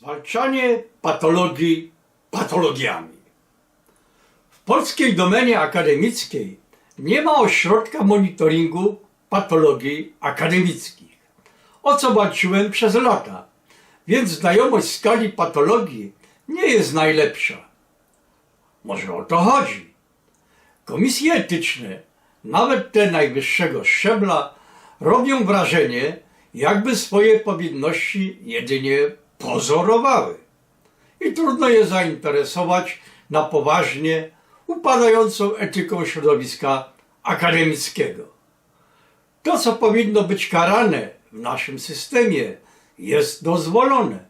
Zwalczanie patologii patologiami. W polskiej domenie akademickiej nie ma ośrodka monitoringu patologii akademickich, o co walczyłem przez lata, więc znajomość skali patologii nie jest najlepsza. Może o to chodzi. Komisje etyczne, nawet te najwyższego szczebla, robią wrażenie, jakby swoje powinności jedynie pozorowały. I trudno je zainteresować na poważnie upadającą etyką środowiska akademickiego. To, co powinno być karane w naszym systemie, jest dozwolone.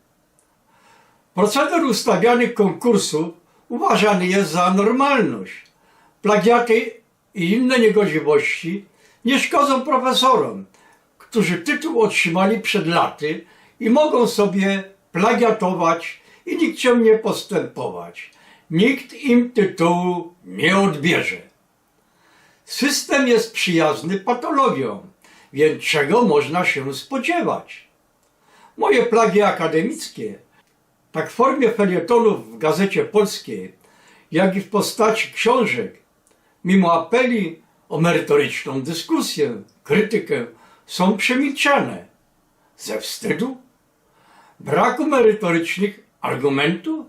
Proceder ustawianych konkursów uważany jest za normalność. Plagiaty i inne niegodziwości nie szkodzą profesorom, którzy tytuł otrzymali przed laty i mogą sobie plagiatować i nikczemnie postępować. Nikt im tytułu nie odbierze. System jest przyjazny patologiom, więc czego można się spodziewać? Moje plagi akademickie, tak w formie felietonów w Gazecie Polskiej, jak i w postaci książek, mimo apeli o merytoryczną dyskusję, krytykę, są przemilczane. Ze wstydu? Braku merytorycznych argumentów?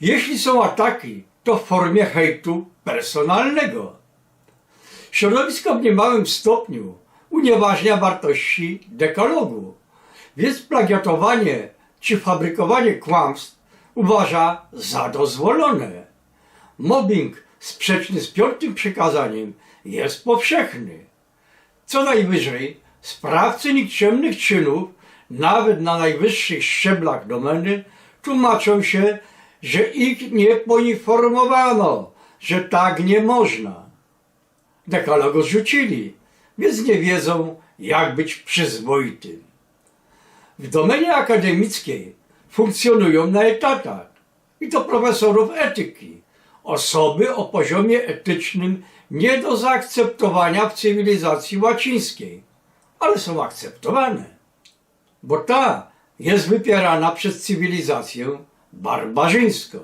Jeśli są ataki, to w formie hejtu personalnego. Środowisko w niemałym stopniu unieważnia wartości dekalogu, więc plagiatowanie czy fabrykowanie kłamstw uważa za dozwolone. Mobbing sprzeczny z piątym przykazaniem jest powszechny. Co najwyżej sprawcy nikczemnych czynów, nawet na najwyższych szczeblach domeny, tłumaczą się, że ich nie poinformowano, że tak nie można. Dekalogu zrzucili, więc nie wiedzą, jak być przyzwoitym. W domenie akademickiej funkcjonują na etatach i to profesorów etyki, osoby o poziomie etycznym nie do zaakceptowania w cywilizacji łacińskiej, ale są akceptowane, bo ta jest wypierana przez cywilizację barbarzyńską.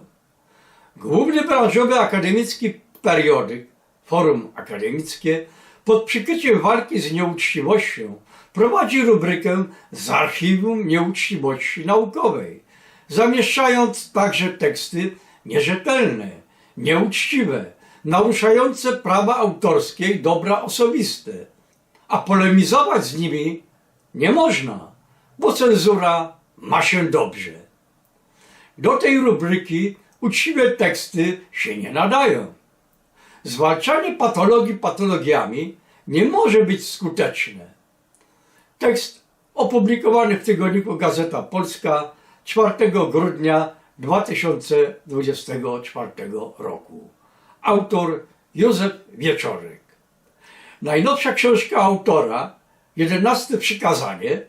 Główny branżowy akademicki periodyk, forum akademickie, pod przykryciem walki z nieuczciwością prowadzi rubrykę z archiwum nieuczciwości naukowej, zamieszczając także teksty nierzetelne, nieuczciwe, naruszające prawa autorskie i dobra osobiste. A polemizować z nimi nie można, bo cenzura ma się dobrze. Do tej rubryki uczciwe teksty się nie nadają. Zwalczanie patologii patologiami nie może być skuteczne. Tekst opublikowany w tygodniku Gazeta Polska 4 grudnia 2024 roku. Autor Józef Wieczorek. Najnowsza książka autora, 11 przykazanie,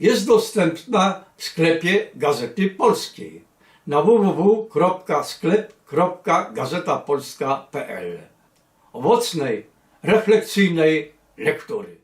jest dostępna w sklepie Gazety Polskiej na www.sklep.gazetapolska.pl. Owocnej, refleksyjnej lektury.